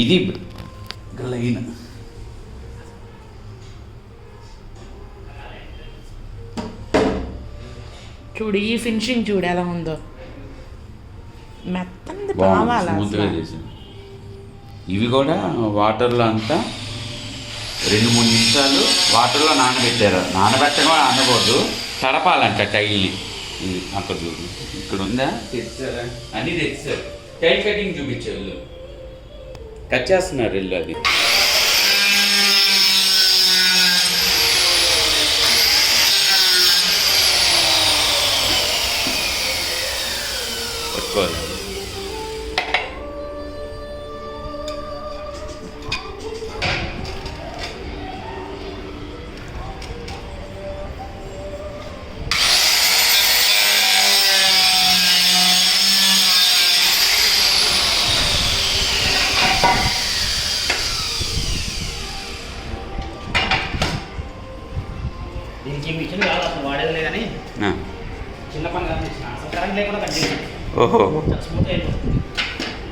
ఇది లైన్ చూడు ఈ ఫినిషింగ్ చూడు ఎలా ఉందో. మెత్తంది స్మూత్గా. చేసింది. ఇవి కూడా వాటర్లో అంతా రెండు మూడు నిమిషాలు వాటర్లో నానబెట్టారు. నానబెట్టడం కూడా అనకూడదు తడపాలంట టైల్ని. ఇది అక్కడ చూడు. ఇక్కడ ఉందా? తెచ్చారా? అన్నీ తెచ్చారు. టైల్ కటింగ్ చూపించే వీళ్ళు కట్ చేస్తున్నారు వీళ్ళు అది. ఈ మిషన్ కాదు అసలు వాడేదిలే కానీ ఆ. చిన్న పని కాదు మిషన్ అసలు కరెంట్ లేకుండా కట్ చేయాలి ఓహో. స్మూత్ అయిపోతుంది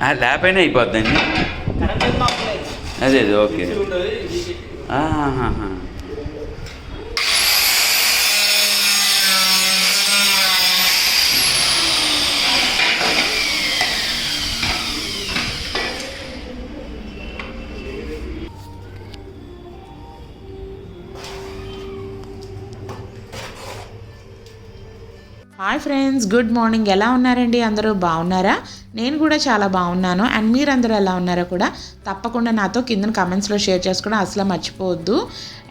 ఆ, లేపైనా అయిపోద్దండి అదే అదే ఓకే. ఆహాహా. హాయ్ ఫ్రెండ్స్ గుడ్ మార్నింగ్ ఎలా ఉన్నారండి? అందరూ బాగున్నారా? నేను కూడా చాలా బాగున్నాను. అండ్ మీరందరూ ఎలా ఉన్నారో కూడా తప్పకుండా నాతో కింద కమెంట్స్లో షేర్ చేసుకోవడం అసలు మర్చిపోవద్దు.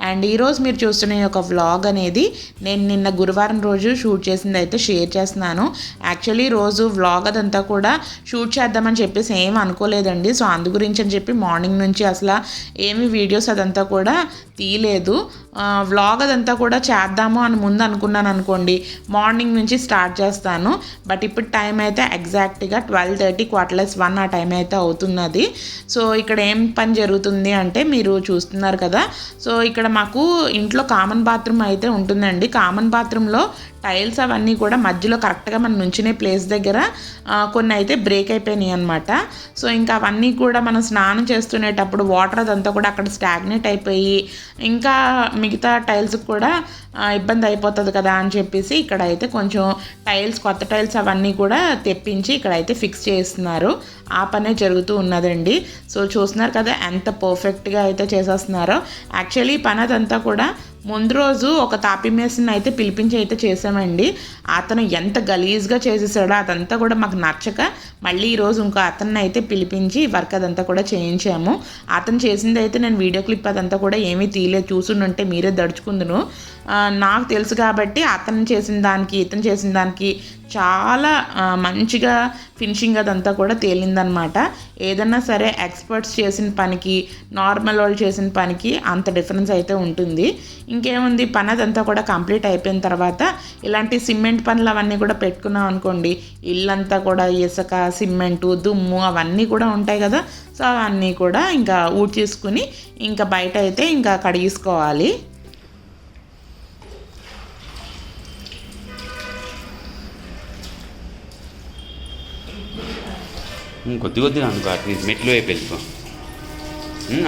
అండ్ ఈరోజు మీరు చూస్తున్న ఒక వ్లాగ్ అనేది నేను నిన్న గురువారం రోజు షూట్ చేసింది అయితే షేర్ చేస్తున్నాను. యాక్చువల్లీ రోజు వ్లాగ్ అదంతా కూడా షూట్ చేద్దామని చెప్పేసి ఏం అనుకోలేదండి. సో అందు గురించి అని చెప్పి మార్నింగ్ నుంచి అసలు ఏమి వీడియోస్ అదంతా కూడా తీయలేదు. వ్లాగ్ అదంతా కూడా చేద్దాము అని ముందు అనుకున్నాను అనుకోండి. మార్నింగ్ నుంచి స్టార్ట్ చేస్తాను. బట్ ఇప్పుడు టైం అయితే ఎగ్జాక్ట్గా twelve thirty quarter less one ఆ టైం అయితే అవుతున్నది. సో ఇక్కడ ఏం పని జరుగుతుంది అంటే మీరు చూస్తున్నారు కదా. సో ఇక్కడ మాకు ఇంట్లో కామన్ బాత్రూమ్ అయితే ఉంటుందండి. కామన్ బాత్రూంలో టైల్స్ అవన్నీ కూడా మధ్యలో కరెక్ట్గా మనం నుంచునే ప్లేస్ దగ్గర కొన్ని అయితే బ్రేక్ అయిపోయినాయి అనమాట సో ఇంకా అవన్నీ కూడా మనం స్నానం చేస్తునేటప్పుడు వాటర్ అదంతా కూడా అక్కడ స్టాగ్నేట్ అయిపోయి ఇంకా మిగతా టైల్స్ కూడా ఇబ్బంది అయిపోతుంది కదా అని చెప్పేసి ఇక్కడ అయితే కొంచెం టైల్స్ కొత్త టైల్స్ అవన్నీ కూడా తెప్పించి ఇక్కడ అయితే ఫిక్స్ చేస్తున్నారు. ఆ పనే జరుగుతూ ఉన్నదండి. సో చూస్తున్నారు కదా ఎంత పర్ఫెక్ట్గా అయితే చేసేస్తున్నారో. యాక్చువల్లీ పని అదంతా కూడా ముందు రోజు ఒక తాపి మేసిన్ అయితే పిలిపించి అయితే చేసామండి అతను ఎంత గలీజ్గా చేసేసాడో అదంతా కూడా మాకు నచ్చక మళ్ళీ ఈరోజు ఇంకో అతన్ని అయితే పిలిపించి వర్క్ అదంతా కూడా చేయించాము. అతను చేసింది అయితే నేను వీడియో క్లిప్ అదంతా కూడా ఏమీ తీయలేదు. చూసుంటే మీరే దడుచుకుందును. నాకు తెలుసు కాబట్టి అతను చేసిన దానికి ఇతను చేసిన దానికి చాలా మంచిగా ఫినిషింగ్ అదంతా కూడా తేలిందనమాట. ఏదన్నా సరే ఎక్స్పర్ట్స్ చేసిన పనికి నార్మల్ వాళ్ళు చేసిన పనికి అంత డిఫరెన్స్ అయితే ఉంటుంది. ఇంకేముంది? పని అదంతా కూడా కంప్లీట్ అయిపోయిన తర్వాత ఇలాంటి సిమెంట్ పనులు అవన్నీ కూడా పెట్టుకున్నాం అనుకోండి ఇల్లంతా కూడా ఇసుక సిమెంటు దుమ్ము అవన్నీ కూడా ఉంటాయి కదా సో అవన్నీ కూడా ఇంకా ఊడ్చేసుకుని ఇంకా బయట అయితే ఇంకా కడిగేసుకోవాలి. కొద్ది కొద్దిగా అనుకో అటు నుంచి మెట్లు వైపు వెళ్ళిపో.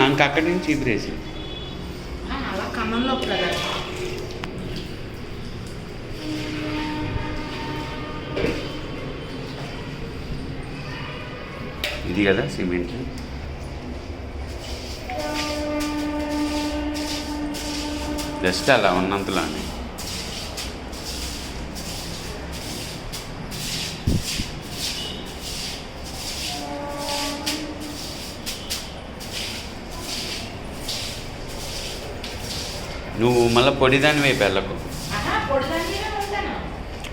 అనుకో అక్కడి నుంచి ఇబ్రేసి ఇది కదా సిమెంట్? జస్ట్ అలా ఉన్నంతలోనే. నువ్వు మళ్ళీ పొడిదాని వైపు వెళ్ళకు.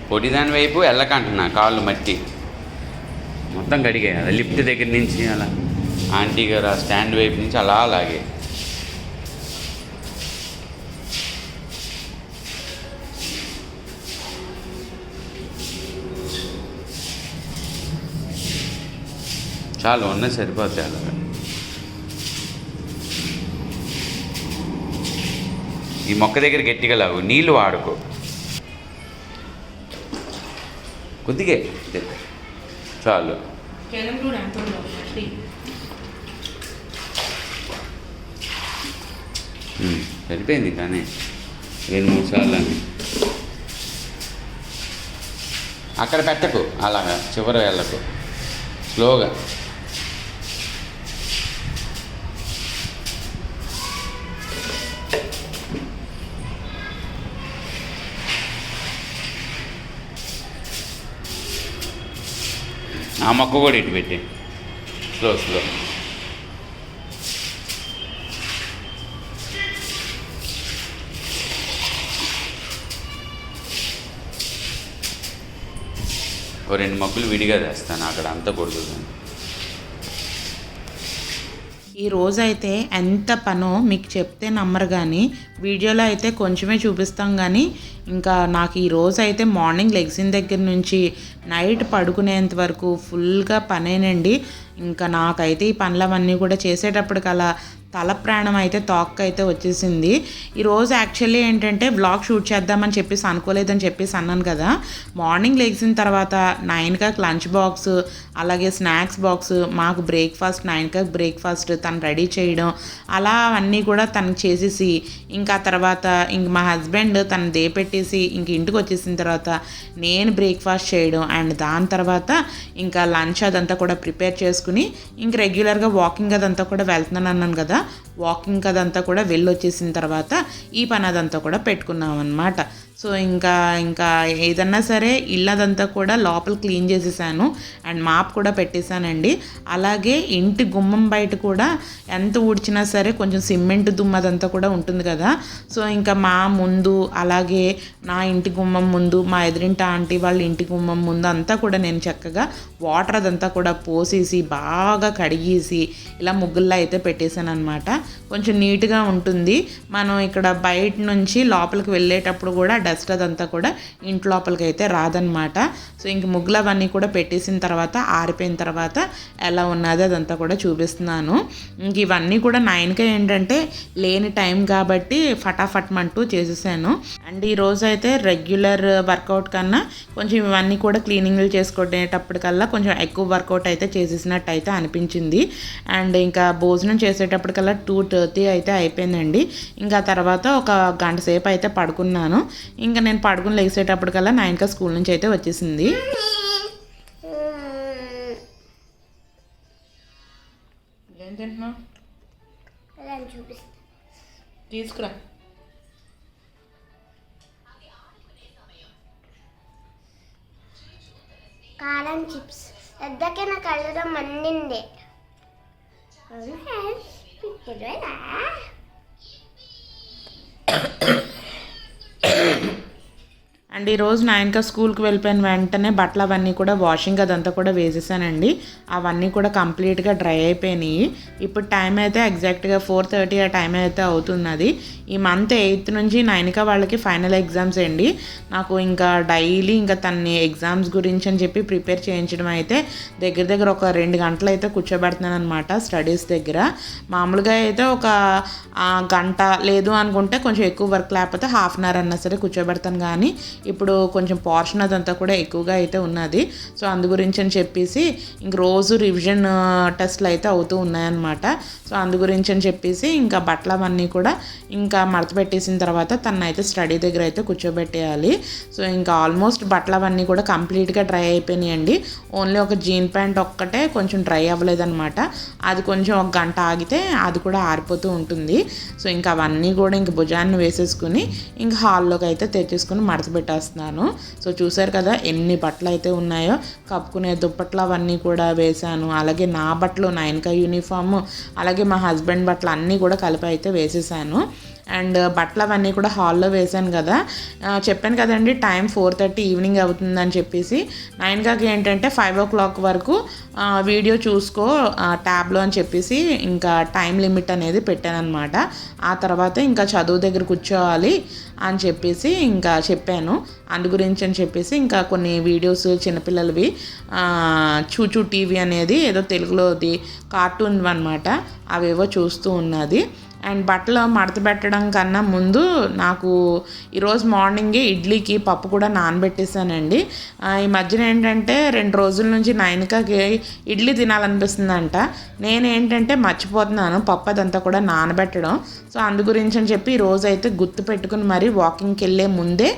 పొడిదాని వైపు వెళ్ళకంటున్నా కాళ్ళు మట్టి. మొత్తం కడిగాయి అలా లిఫ్ట్ దగ్గర నుంచి అలా. ఆంటీ గారు ఆ స్టాండ్ వైపు నుంచి అలా అలాగే. చాలు ఉన్నది సరిపోతాయి అలాగా ఈ మొక్క దగ్గర గట్టిగా లావు నీళ్ళు వాడుకో. కొద్దిగే చాలు. సరిపోయింది కానీ రెండు మూడు సార్లు అని. అక్కడ పెట్టకు అలాగా చివరి వెళ్ళకు. స్లోగా. ఆ మొక్క కూడా ఇటు పెట్టి. స్లో స్లో ఓ రెండు మొక్కలు విడిగా తెస్తాను అక్కడ అంతా కొడుతుంది. ఈ రోజు అయితే ఎంత పనో మీకు చెప్తే నమ్మరు కానీ వీడియోలో అయితే కొంచెమే చూపిస్తాం కానీ ఇంకా నాకు ఈ రోజు అయితే మార్నింగ్ లెగ్సిన్ దగ్గర నుంచి నైట్ పడుకునేంత వరకు ఫుల్గా పనేనండి. ఇంకా నాకైతే ఈ పనులవన్నీ కూడా చేసేటప్పటికలా తల ప్రాణం అయితే తోక్క అయితే వచ్చేసింది. ఈరోజు యాక్చువల్లీ ఏంటంటే బ్లాగ్ షూట్ చేద్దామని చెప్పేసి అనుకోలేదని చెప్పేసి అన్నాను కదా. మార్నింగ్ లేచిన తర్వాత నైన్కి లంచ్ బాక్స్ అలాగే స్నాక్స్ బాక్స్ మాకు బ్రేక్ఫాస్ట్ నైన్కి బ్రేక్ఫాస్ట్ తను రెడీ చేయడం అలా అవన్నీ కూడా తనకు చేసేసి ఇంకా తర్వాత ఇంక మా హస్బెండ్ తను దే పెట్టేసి ఇంక ఇంటికి వచ్చేసిన తర్వాత నేను బ్రేక్ఫాస్ట్ చేయడం అండ్ దాని తర్వాత ఇంకా లంచ్ అదంతా కూడా ప్రిపేర్ చేసుకుని ఇంక రెగ్యులర్గా వాకింగ్ అదంతా కూడా వెళ్తున్నాను అన్నాను కదా. వాకింగ్ అదంతా కూడా వెళ్ళొచ్చేసిన తర్వాత ఈ పని అదంతా కూడా పెట్టుకున్నాం అనమాట సో ఇంకా ఇంకా ఏదన్నా సరే ఇల్లదంతా కూడా లోపల క్లీన్ చేసేసాను. అండ్ మాప్ కూడా పెట్టేశానండి. అలాగే ఇంటి గుమ్మం బయట కూడా ఎంత ఊడ్చినా సరే కొంచెం సిమెంట్ దుమ్మదంతా కూడా ఉంటుంది కదా. సో ఇంకా మా ముందు అలాగే నా ఇంటి గుమ్మం ముందు మా ఎదురింటి ఆంటీ వాళ్ళ ఇంటి గుమ్మం ముందు అంతా కూడా నేను చక్కగా వాటర్ అదంతా కూడా పోసేసి బాగా కడిగేసి ఇలా ముగ్గుల్లో అయితే పెట్టేశాను అనమాట కొంచెం నీట్గా ఉంటుంది. మనం ఇక్కడ బయట నుంచి లోపలికి వెళ్ళేటప్పుడు కూడా డస్ట్ అదంతా కూడా ఇంటి లోపలికి అయితే రాదనమాట సో ఇంక ముగ్గులు అవన్నీ కూడా పెట్టేసిన తర్వాత ఆరిపోయిన తర్వాత ఎలా ఉన్నది అదంతా కూడా చూపిస్తున్నాను. ఇంక ఇవన్నీ కూడా నైన్కే ఏంటంటే లేని టైం కాబట్టి ఫటాఫట్ అంటూ చేసేసాను. అండ్ ఈరోజు అయితే రెగ్యులర్ వర్కౌట్ కన్నా కొంచెం ఇవన్నీ కూడా క్లీనింగ్లు చేసుకునేటప్పటికల్లా కొంచెం ఎక్కువ వర్కౌట్ అయితే చేసేసినట్టు అయితే అనిపించింది. అండ్ ఇంకా భోజనం చేసేటప్పటికల్లా టూ థర్టీ అయితే అయిపోయిందండి. ఇంకా తర్వాత ఒక గంట సేపు అయితే పడుకున్నాను. ఇంకా నేను పడుకుని లేచేటప్పటికల్లా నైన్కా స్కూల్ నుంచి అయితే వచ్చేసింది. ఏం తింటున్నావు? తీసుకురా. కారం చిప్స్. పెద్దకే నా కళ్ళలో మండింది. పిచ్చోడా? అండ్ ఈరోజు నైన్కా స్కూల్కి వెళ్ళిపోయిన వెంటనే బట్టలు అవన్నీ కూడా వాషింగ్ అదంతా కూడా వేసేసానండి. అవన్నీ కూడా కంప్లీట్గా డ్రై అయిపోయినాయి. ఇప్పుడు టైం అయితే ఎగ్జాక్ట్గా ఫోర్ థర్టీ ఆ టైం అయితే అవుతున్నది. ఈ మంత్ ఎయిత్ నుంచి నైన్కా వాళ్ళకి ఫైనల్ ఎగ్జామ్స్ అండి. నాకు ఇంకా డైలీ ఇంకా తన్ని ఎగ్జామ్స్ గురించి అని చెప్పి ప్రిపేర్ చేయించడం అయితే దగ్గర దగ్గర ఒక రెండు గంటలు అయితే కూర్చోబెడుతున్నాను అనమాట స్టడీస్ దగ్గర. మామూలుగా అయితే ఒక గంట లేదు అనుకుంటే కొంచెం ఎక్కువ వర్క్ లేకపోతే హాఫ్ అన్ అవర్ అన్నా సరే కూర్చోబెడతాను కానీ ఇప్పుడు కొంచెం పోర్షన్ అదంతా కూడా ఎక్కువగా అయితే ఉన్నది. సో అందు గురించి అని చెప్పేసి ఇంక రోజు రివిజన్ టెస్ట్లు అయితే అవుతూ ఉన్నాయన్నమాట. సో అందు గురించి అని చెప్పేసి ఇంకా బట్టలు అవన్నీ కూడా ఇంకా మడత పెట్టేసిన తర్వాత తను అయితే స్టడీ దగ్గర అయితే కూర్చోబెట్టేయాలి. సో ఇంకా ఆల్మోస్ట్ బట్టలు అవన్నీ కూడా కంప్లీట్గా డ్రై అయిపోయినాయండి. ఓన్లీ ఒక జీన్ ప్యాంట్ ఒక్కటే కొంచెం డ్రై అవ్వలేదన్నమాట. అది కొంచెం ఒక గంట ఆగితే అది కూడా ఆరిపోతూ ఉంటుంది. సో ఇంకా అవన్నీ కూడా ఇంక భుజాన్ని వేసేసుకుని ఇంక హాల్లోకి అయితే తెచ్చేసుకుని మడత పెట్టేస్తున్నాను సో చూసారు కదా ఎన్ని బట్టలు అయితే ఉన్నాయో. కప్పుకునే దుప్పట్లు అవన్నీ కూడా వేశాను. అలాగే నా బట్టలు నైన్కా యూనిఫామ్ అలాగే మా హస్బెండ్ బట్టలు అన్నీ కూడా కలిపి అయితే వేసేసాను. అండ్ బట్టలు అవన్నీ కూడా హాల్లో వేశాను కదా. చెప్పాను కదండి టైం ఫోర్ థర్టీ ఈవినింగ్ అవుతుందని చెప్పేసి. నైన్ కాకి ఏంటంటే ఫైవ్ ఓ క్లాక్ వరకు వీడియో చూసుకో ట్యాబ్లో అని చెప్పేసి ఇంకా టైం లిమిట్ అనేది పెట్టాను అనమాట ఆ తర్వాత ఇంకా చదువు దగ్గర కూర్చోవాలి. అని చెప్పేసి ఇంకా చెప్పాను. అందు గురించి అని చెప్పేసి ఇంకా కొన్ని వీడియోస్ చిన్నపిల్లలవి చూచూ టీవీ అనేది ఏదో తెలుగులోది కార్టూన్ అనమాట అవేవో చూస్తూ ఉన్నది. అండ్ బట్టలు మడత పెట్టడం కన్నా ముందు నాకు ఈరోజు మార్నింగే ఇడ్లీకి పప్పు కూడా నానబెట్టేసానండి ఈ మధ్యన ఏంటంటే రెండు రోజుల నుంచి నైన్కాకి ఇడ్లీ తినాలనిపిస్తుందంట. నేనేంటంటే మర్చిపోతున్నాను పప్పు అదంతా కూడా నానబెట్టడం. సో అందు గురించి అని చెప్పి ఈరోజు అయితే గుర్తు పెట్టుకుని మరి వాకింగ్కి వెళ్ళే ముందే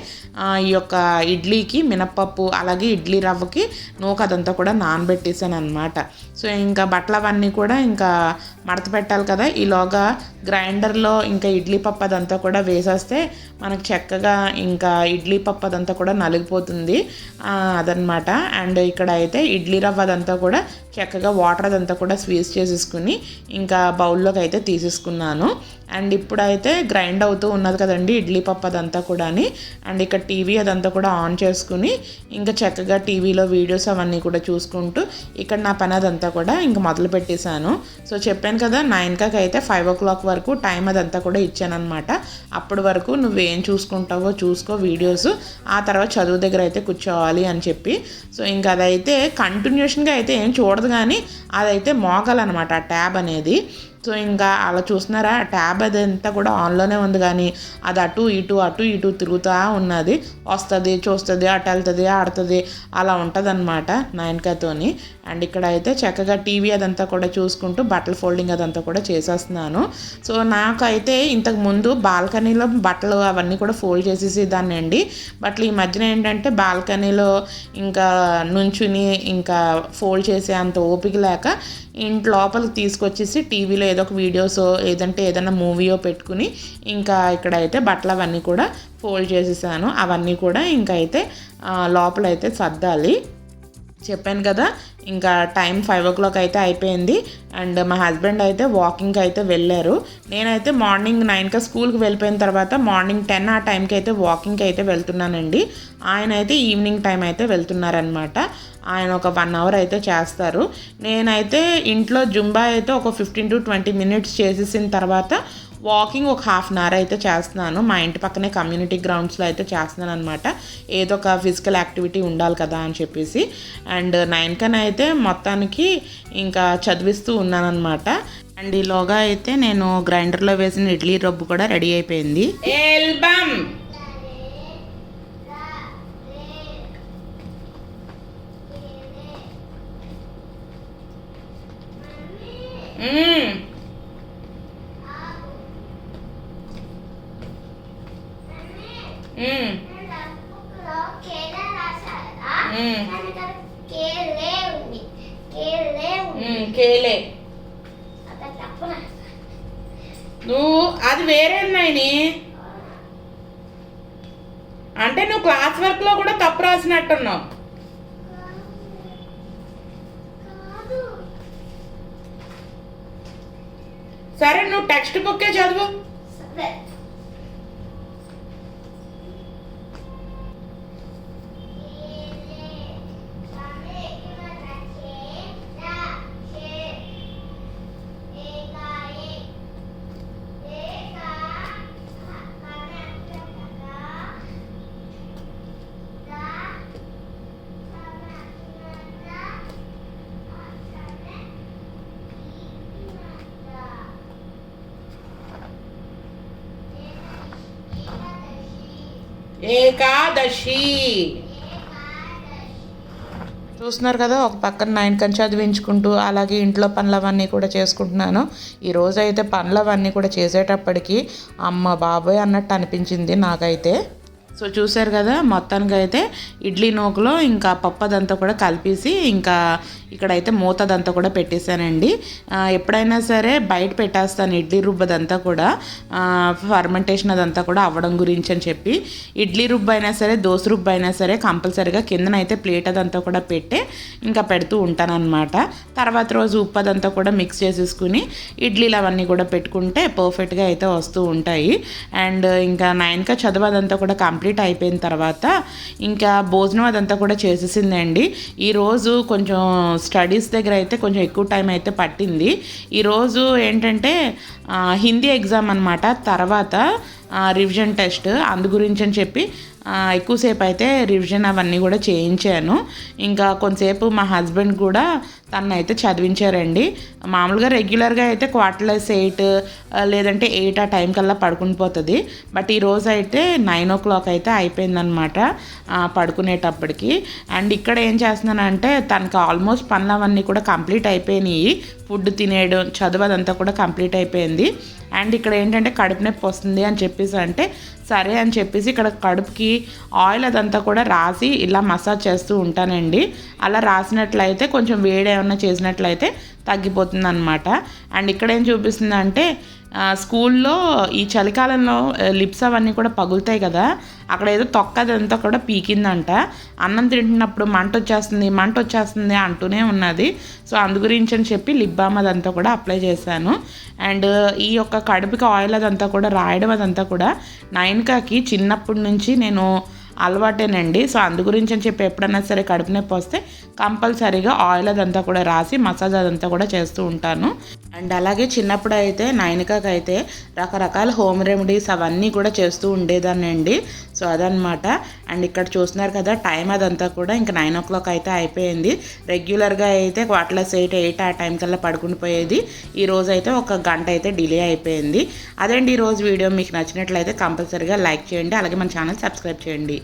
ఈ యొక్క ఇడ్లీకి మినప్పప్పు అలాగే ఇడ్లీ రవ్వకి నూక అదంతా కూడా నానబెట్టేసాను అనమాట సో ఇంకా బట్టలు అవన్నీ కూడా ఇంకా మడత పెట్టాలి కదా ఈలోగా గ్రైండర్లో ఇంకా ఇడ్లీ పప్పు అదంతా కూడా వేసేస్తే మనకు చక్కగా ఇంకా ఇడ్లీ పప్పు అదంతా కూడా నలిగిపోతుంది. అదనమాట అండ్ ఇక్కడ అయితే ఇడ్లీ రవ్వ అదంతా కూడా చక్కగా వాటర్ అదంతా కూడా స్వీజ్ చేసేసుకుని ఇంకా బౌల్లోకి అయితే తీసేసుకున్నాను. అండ్ ఇప్పుడైతే గ్రైండ్ అవుతూ ఉన్నది కదండి ఇడ్లీ పప్పు అదంతా కూడా అండ్ ఇక్కడ టీవీ అదంతా కూడా ఆన్ చేసుకుని ఇంకా చక్కగా టీవీలో వీడియోస్ అవన్నీ కూడా చూసుకుంటూ ఇక్కడ నా పని అదంతా కూడా ఇంకా మొదలు పెట్టేశాను. సో చెప్పాను కదా నైన్కాకి అయితే ఫైవ్ ఓ క్లాక్ వరకు టైం అదంతా కూడా ఇచ్చానమాట అప్పటి వరకు నువ్వేం చూసుకుంటావో చూసుకో వీడియోస్. ఆ తర్వాత చదువు దగ్గర అయితే కూర్చోవాలి అని చెప్పి. సో ఇంకా అదైతే కంటిన్యూషన్గా అయితే ఏం చూడదు కానీ అదైతే మోగాలన్నమాట ఆ ట్యాబ్ అనేది. సో ఇంకా అలా చూస్తున్నారా? ట్యాబ్ అది అంతా కూడా ఆన్లోనే ఉంది కానీ అది అటు ఇటు అటు ఇటు తిరుగుతూ ఉన్నది. వస్తుంది చూస్తుంది అటు వెళ్తుంది ఆడుతుంది అలా ఉంటుంది అనమాట నయనకతోని. అండ్ ఇక్కడ అయితే చక్కగా టీవీ అదంతా కూడా చూసుకుంటూ బట్టల ఫోల్డింగ్ అదంతా కూడా చేసేస్తున్నాను. సో నాకైతే ఇంతకు ముందు బాల్కనీలో బట్టలు అవన్నీ కూడా ఫోల్డ్ చేసేసేదాన్ని అండి బట్ ఈ మధ్యన ఏంటంటే బాల్కనీలో ఇంకా నుంచుని ఇంకా ఫోల్డ్ చేసే అంత ఓపిక లేక ఇంటి లోపలికి తీసుకొచ్చేసి టీవీలో ఏదో ఒక వీడియోస్ ఏదంటే ఏదైనా మూవీయో పెట్టుకుని ఇంకా ఇక్కడైతే బట్టలు అవన్నీ కూడా ఫోల్డ్ చేసేసాను. అవన్నీ కూడా ఇంకా అయితే లోపల లోపలైతే సర్దాలి. చెప్పాను కదా ఇంకా టైం ఫైవ్ ఓ క్లాక్ అయితే అయిపోయింది. అండ్ మా హస్బెండ్ అయితే వాకింగ్కి అయితే వెళ్ళారు. నేనైతే మార్నింగ్ నైన్కి స్కూల్కి వెళ్ళిపోయిన తర్వాత మార్నింగ్ టెన్ ఆ టైంకి అయితే వాకింగ్కి అయితే వెళ్తున్నానండి. ఆయన అయితే ఈవినింగ్ టైం అయితే వెళ్తున్నారనమాట ఆయన ఒక వన్ అవర్ అయితే చేస్తారు. నేనైతే ఇంట్లో జుంబా అయితే ఒక ఫిఫ్టీన్ టు ట్వంటీ మినిట్స్ చేసేసిన తర్వాత వాకింగ్ ఒక హాఫ్ అన్ అవర్ అయితే చేస్తున్నాను. మా ఇంటి పక్కనే కమ్యూనిటీ గ్రౌండ్స్లో అయితే చేస్తున్నాను అనమాట ఏదో ఒక ఫిజికల్ యాక్టివిటీ ఉండాలి కదా అని చెప్పేసి. అండ్ నైన్ కన్నా అయితే మొత్తానికి ఇంకా చదివిస్తూ ఉన్నానమాట అండ్ ఈలోగా అయితే నేను గ్రైండర్లో వేసిన ఇడ్లీ రబ్బు కూడా రెడీ అయిపోయింది. ఎల్బమ్! కేలే. నువ్వు అది వేరే నాయని అంటే నువ్వు క్లాస్ వర్క్లో కూడా తప్పు రాసినట్టున్నావు. సరే నువ్వు టెక్స్ట్ బుక్కే చదువు. ఏకాదశి. చూస్తున్నారు కదా ఒక పక్కన నైన్ కని చదివించుకుంటూ అలాగే ఇంట్లో పనులవన్నీ కూడా చేసుకుంటున్నాను. ఈరోజు అయితే పనులవన్నీ కూడా చేసేటప్పటికి అమ్మ బాబోయ్ అన్నట్టు అనిపించింది నాకైతే. సో చూశారు కదా మొత్తానికి అయితే ఇడ్లీ నూకలో ఇంకా పప్పు అదంతా కూడా కలిపేసి ఇంకా ఇక్కడైతే మూతదంతా కూడా పెట్టేశానండి. ఎప్పుడైనా సరే బయట పెట్టేస్తాను ఇడ్లీ రుబ్బదంతా కూడా. ఫర్మెంటేషన్ అదంతా కూడా అవ్వడం గురించి అని చెప్పి. ఇడ్లీ రుబ్బు అయినా సరే దోశ రుబ్బు అయినా సరే కంపల్సరీగా కిందనైతే ప్లేట్ అదంతా కూడా పెట్టే ఇంకా పెడుతూ ఉంటానన్నమాట. తర్వాత రోజు ఉప్పు అదంతా కూడా మిక్స్ చేసేసుకుని ఇడ్లీలు అవన్నీ కూడా పెట్టుకుంటే పర్ఫెక్ట్గా అయితే వస్తూ ఉంటాయి. అండ్ ఇంకా నైన్కా చదువు అదంతా కూడా కంప్లీట్ అయిపోయిన తర్వాత ఇంకా భోజనం అదంతా కూడా చేసేసిందండి. ఈరోజు కొంచెం స్టడీస్ దగ్గర అయితే కొంచెం ఎక్కువ టైం అయితే పట్టింది. ఈరోజు ఏంటంటే హిందీ ఎగ్జామ్ అనమాట తర్వాత రివిజన్ టెస్ట్ అందు గురించి అని చెప్పి ఎక్కువసేపు అయితే రివిజన్ అవన్నీ కూడా చేయించాను. ఇంకా కొంతసేపు మా హస్బెండ్ కూడా తను అయితే చదివించారండి. మామూలుగా రెగ్యులర్గా అయితే క్వార్టర్లెస్ ఎయిట్ లేదంటే ఎయిట్ ఆ టైం కల్లా పడుకుని పోతుంది. బట్ ఈరోజు అయితే నైన్ ఓ క్లాక్ అయితే అయిపోయిందనమాట పడుకునేటప్పటికి. అండ్ ఇక్కడ ఏం చేస్తున్నానంటే తనకి ఆల్మోస్ట్ పనులు అవన్నీ కూడా కంప్లీట్ అయిపోయినాయి. ఫుడ్ తినేయడం చదువు అదంతా కూడా కంప్లీట్ అయిపోయింది. అండ్ ఇక్కడ ఏంటంటే కడుపు నొప్పి వస్తుంది అని చెప్పేసి అంటే సరే అని చెప్పేసి ఇక్కడ కడుపుకి ఆయిల్ అదంతా కూడా రాసి ఇలా మసాజ్ చేస్తూ ఉంటానండి. అలా రాసినట్లయితే కొంచెం వేడి ఏమన్నా చేసినట్లయితే తగ్గిపోతుంది అనమాట అండ్ ఇక్కడ ఏం చూపిస్తుందంటే స్కూల్లో ఈ చలికాలంలో లిప్స్ అవన్నీ కూడా పగులుతాయి కదా. అక్కడ ఏదో తొక్క అదంతా కూడా పీకిందంట. అన్నం తింటున్నప్పుడు మంట వచ్చేస్తుంది మంట వచ్చేస్తుంది అంటూనే ఉన్నది. సో అందు గురించి అని చెప్పి లిప్ బామ్ అదంతా కూడా అప్లై చేశాను. అండ్ ఈ యొక్క కడుపుకి ఆయిల్ అదంతా కూడా రాయడం అదంతా కూడా నైన్కాకి చిన్నప్పటి నుంచి నేను అలవాటేనండి. సో అందు గురించి అని చెప్పి ఎప్పుడైనా సరే కడుపు నొప్పి వస్తే కంపల్సరీగా ఆయిల్ అదంతా కూడా రాసి మసాజ్ అదంతా కూడా చేస్తూ ఉంటాను. అండ్ అలాగే చిన్నప్పుడు అయితే నైనికాకి అయితే రకరకాల హోమ్ రెమెడీస్ అవన్నీ కూడా చేస్తూ ఉండేదానండి సో అదనమాట అండ్ ఇక్కడ చూస్తున్నారు కదా టైం అదంతా కూడా ఇంకా నైన్ ఓ క్లాక్ అయితే అయిపోయింది. రెగ్యులర్గా అయితే క్వార్టర్లెస్ ఎయిట్ ఎయిట్ ఆ టైం కల్లా పడుకుని పోయేది. ఈ రోజు అయితే ఒక గంట అయితే డిలే అయిపోయింది. అదండి ఈ రోజు వీడియో. మీకు నచ్చినట్లయితే కంపల్సరీగా లైక్ చేయండి. అలాగే మన ఛానల్ సబ్స్క్రైబ్ చేయండి.